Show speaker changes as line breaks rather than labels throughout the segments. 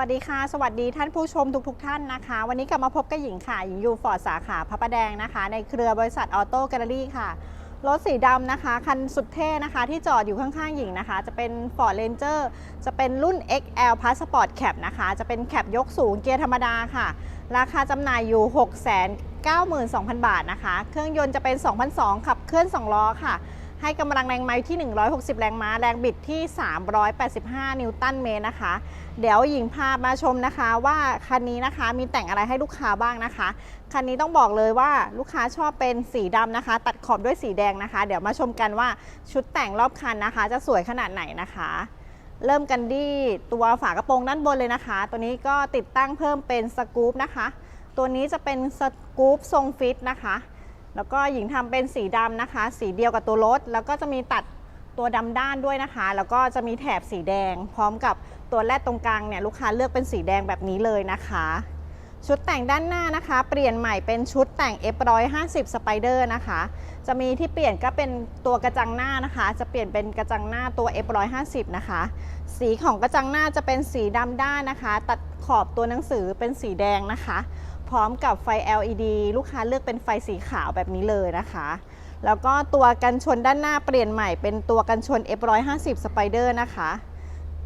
วัสดีค่ะ สวัสดีท่านผู้ชมทุกๆทท่านนะคะ วันนี้กลับมาพบกับหญิงค่ะ หญิงอยู่ฟอร์ดสาขาพระประแดงนะคะ ในเครือบริษัทออโต้แกลเลอรี่ค่ะ รถสีดำนะคะ คันสุดเท่นะคะ ที่จอดอยู่ข้างๆหญิงนะคะ จะเป็น Ford Ranger จะเป็นรุ่น XL Passport Cab นะคะ จะเป็นแคปยกสูงเกียร์ธรรมดาค่ะ ราคาจำหน่ายอยู่ 692,000 บาทนะคะ เครื่องยนต์จะเป็น 2002 ขับเคลื่อน 2 ล้อค่ะ ให้กำลังแรงไม้ที่ 160 แรงม้า แรงบิดที่ 385 นิวตันเมตรนะคะ เดี๋ยวหญิงพามาชมนะคะว่าคันนี้นะคะมีแต่งอะไรให้ลูกค้าบ้างนะคะ คันนี้ต้องบอกเลยว่าลูกค้าชอบเป็นสีดำนะคะ ตัดขอบด้วยสีแดงนะคะ เดี๋ยวมาชมกันว่าชุดแต่งรอบคันนะคะ จะสวยขนาดไหนนะคะ เริ่มกันที่ตัวฝากระโปรงด้านบนเลยนะคะ ตัวนี้ก็ติดตั้งเพิ่มเป็นสกู๊ปนะคะ ตัวนี้จะเป็นสกู๊ปทรงฟิตนะคะ แล้วก็หญิงทำเป็นสีดำนะคะ สีเดียวกับตัวรถ แล้วก็จะมีตัดตัวดำด้านด้วยนะคะ แล้วก็จะมีแถบสีแดง พร้อมกับตัวแรดตรงกลางเนี่ยลูกค้าเลือกเป็นสีแดงแบบนี้เลยนะคะ ชุดแต่งด้านหน้านะคะ เปลี่ยนใหม่เป็นชุดแต่ง F150 Spider นะคะ จะมีที่เปลี่ยนก็เป็นตัวกระจังหน้านะคะ จะเปลี่ยนเป็นกระจังหน้าตัว F150 นะคะ สีของกระจังหน้าจะเป็นสีดำด้านนะคะ ตัดขอบตัวหนังสือเป็นสีแดงนะคะ พร้อมกับไฟ LED ลูกค้าเลือกเป็นไฟสีขาวแบบนี้เลยนะคะ แล้วก็ตัวกันชนด้านหน้าเปลี่ยนใหม่เป็นตัวกันชน F150 Spider นะคะ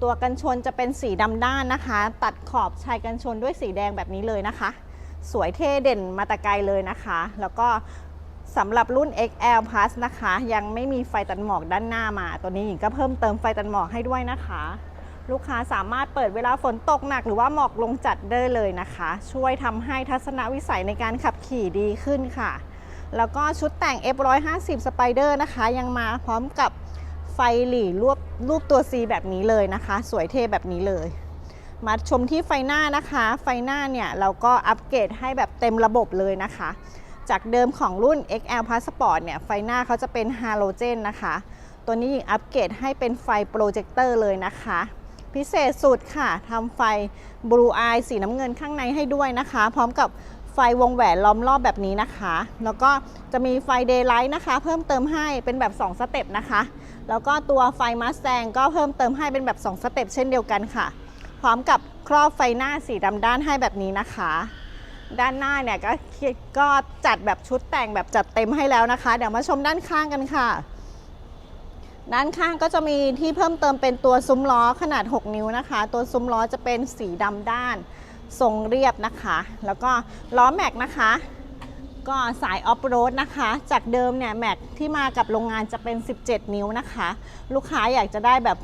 ตัวกันชนจะเป็นสีดำด้านนะคะ ตัดขอบชายกันชนด้วยสีแดงแบบนี้เลยนะคะ สวยเท่เด่นมาตะไกลเลยนะคะ แล้วก็สำหรับรุ่น XL Plus นะคะ ยังไม่มีไฟตัดหมอกด้านหน้ามา ตัวนี้หญิงก็เพิ่มเติมไฟตัดหมอกให้ด้วยนะคะ ลูกค้าสามารถเปิดเวลาฝนตกหนักหรือว่าหมอกลงจัดได้เลยนะคะ ช่วยทำให้ทัศนวิสัยในการขับขี่ดีขึ้นค่ะ แล้วก็ชุดแต่ง F150 Spider นะคะ ยังมาพร้อมกับไฟหลีรูปรูปตัว C แบบนี้เลยนะคะ สวยเท่แบบนี้เลย มาชมที่ไฟหน้านะคะ ไฟหน้าเนี่ยเราก็อัปเกรดให้แบบเต็มระบบเลยนะคะ จากเดิมของรุ่น XL Passport เนี่ยไฟหน้าเขาจะเป็นฮาโลเจนนะคะ ตัวนี้ยิงอัปเกรดให้เป็นไฟโปรเจคเตอร์เลยนะคะ พิเศษสุดค่ะทำไฟ Blue Eye สีน้ำเงินข้างในให้ด้วยนะคะ พร้อมกับไฟวงแหวนล้อมรอบแบบนี้นะคะ แล้วก็จะมีไฟ Daylight นะคะ เพิ่มเติมให้เป็นแบบ 2 สเต็ปนะคะ แล้วก็ตัวไฟ Mustang ก็เพิ่มเติมให้เป็นแบบ 2 สเต็ปเช่นเดียวกันค่ะ พร้อมกับครอบไฟหน้าสีดำด้านให้แบบนี้นะคะ ด้านหน้าเนี่ยก็ก็จัดแบบชุดแต่งแบบจัดเต็มให้แล้วนะคะ เดี๋ยวมาชมด้านข้างกันค่ะ ด้านข้างก็จะมีที่เพิ่มเติมเป็นตัวซุ้มล้อขนาด 6 นิ้วนะคะ ตัวซุ้มล้อจะเป็นสีดำด้านทรงเรียบนะคะ แล้วก็ล้อแม็กนะคะ ก็สายออฟโรดนะคะ จากเดิมเนี่ยแม็กที่มากับโรงงานจะเป็น 17 นิ้วนะคะ ลูกค้าอยากจะได้แบบ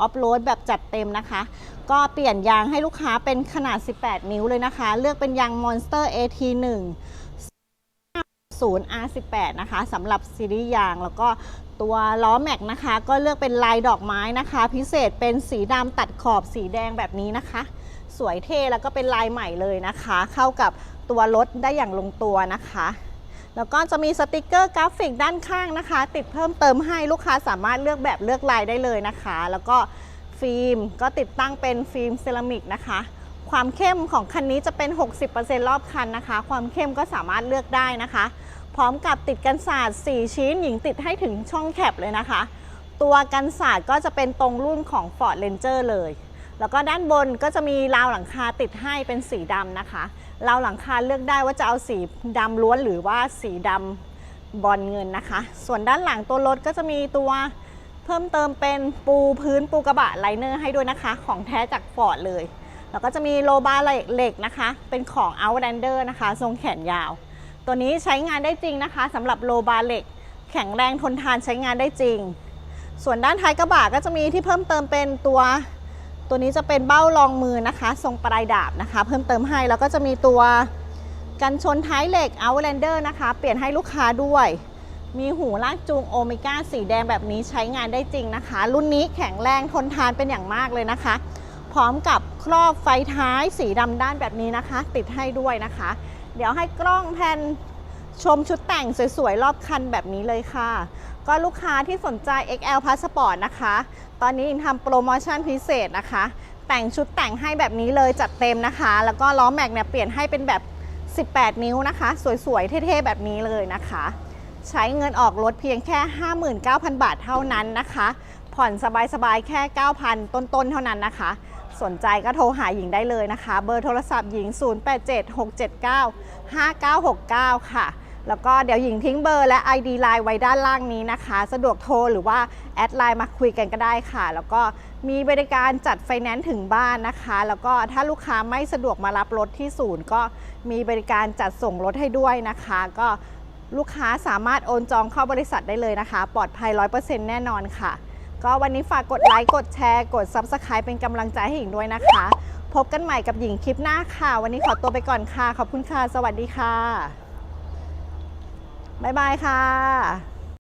ออฟโรดแบบจัดเต็มนะคะ ก็เปลี่ยนยางให้ลูกค้าเป็นขนาด 18 นิ้วเลยนะคะ เลือกเป็นยาง Monster AT1 0 R18 นะคะสำหรับซีรีส์ยางแล้วก็ตัวล้อแม็กนะคะ ก็เลือกเป็นลายดอกไม้นะคะ พิเศษเป็นสีดำตัดขอบสีแดงแบบนี้นะคะ สวยเท่แล้วก็เป็นลายใหม่เลยนะคะ เข้ากับตัวรถได้อย่างลงตัวนะคะแล้วก็จะมีสติกเกอร์กราฟิกด้านข้างนะคะ ติดเพิ่มเติมให้ลูกค้าสามารถเลือกแบบเลือกลายได้เลยนะคะ แล้วก็ฟิล์มก็ติดตั้งเป็นฟิล์มเซรามิกนะคะ ความเข้มของคันนี้จะเป็น 60%รอบคันนะคะ ความเข้มก็สามารถเลือกได้นะคะ พร้อมกับติดกันศาสตร์ 4 ชิ้น หญิงติดให้ถึงช่องแคปเลยนะคะ ตัวกันศาสตร์ก็จะเป็นตรงรุ่นของ Ford Ranger เลย แล้วก็ด้านบนก็จะมีราวหลังคาติดให้เป็นสีดำนะคะราวหลังคาเลือกได้ว่าจะเอาสีดำล้วนหรือว่าสีดำบอลเงินนะคะ ส่วนด้านหลังตัวรถก็จะมีตัวเพิ่มเติมเป็นปูพื้นปูกระบะไลเนอร์ให้ด้วยนะคะ ของแท้จากฟอร์ดเลย แล้วก็จะมีโลบาร์เหล็กนะคะ เป็นของ Outlander นะคะ ทรงแขนยาว ตัวนี้ใช้งานได้จริงนะคะสำหรับโลบาร์เหล็ก แข็งแรงทนทานใช้งานได้จริง ส่วนด้านท้ายกระบะก็จะมีที่เพิ่มเติมเป็นตัว ตัวนี้จะเป็นเบ้ารองมือนะคะ ทรงปลายดาบนะคะ เพิ่มเติมให้ แล้วก็จะมีตัวกันชนท้ายเหล็ก Outlander นะคะ เปลี่ยนให้ลูกค้าด้วยมีหูลากจูงโอเมก้าสีแดงแบบนี้ใช้งานได้จริงนะคะ รุ่นนี้แข็งแรงทนทานเป็นอย่างมากเลยนะคะ พร้อมกับครอบไฟท้ายสีดำด้านแบบนี้นะคะ ติดให้ด้วยนะคะ เดี๋ยวให้กล้องแพนชมชุดแต่งสวยๆ รอบคันแบบนี้เลยค่ะ ก็ลูกค้าที่สนใจ XL Passport นะคะ ตอนนี้อินทำโปรโมชั่นพิเศษนะคะ แต่งชุดแต่งให้แบบนี้เลยจัดเต็มนะคะ แล้วก็ล้อแม็กเนี่ยเปลี่ยนให้เป็นแบบ 18 นิ้วนะคะ สวยๆ เท่ๆ แบบนี้เลยนะคะ ใช้เงินออกรถเพียงแค่ 59,000 บาทเท่านั้นนะคะ ผ่อนสบายๆ แค่ 9,000 ต้นๆ เท่านั้นนะคะ สนใจก็โทรหาหญิงได้เลยนะคะ เบอร์โทรศัพท์หญิง 0876795969 ค่ะ แล้วก็เดี๋ยวหญิงทิ้งเบอร์และ ID ไลน์ไว้ด้านล่างนี้นะคะ สะดวกโทรหรือว่าแอดไลน์มาคุยกันก็ได้ค่ะ แล้วก็มีบริการจัดไฟแนนซ์ถึงบ้านนะคะ แล้วก็ถ้าลูกค้าไม่สะดวกมารับรถที่ศูนย์ ก็มีบริการจัดส่งรถให้ด้วยนะคะ ก็ลูกค้าสามารถโอนจองเข้าบริษัทได้เลยนะคะ ปลอดภัย 100%แน่นอนค่ะ ก็วันนี้ฝากกดไลค์ กดแชร์ กด Subscribe เป็นกำลังใจให้หญิงด้วยนะคะ พบกันใหม่กับหญิงคลิปหน้าค่ะ วันนี้ขอตัวไปก่อนค่ะ ขอบคุณค่ะ สวัสดีค่ะ บ๊ายบายค่ะ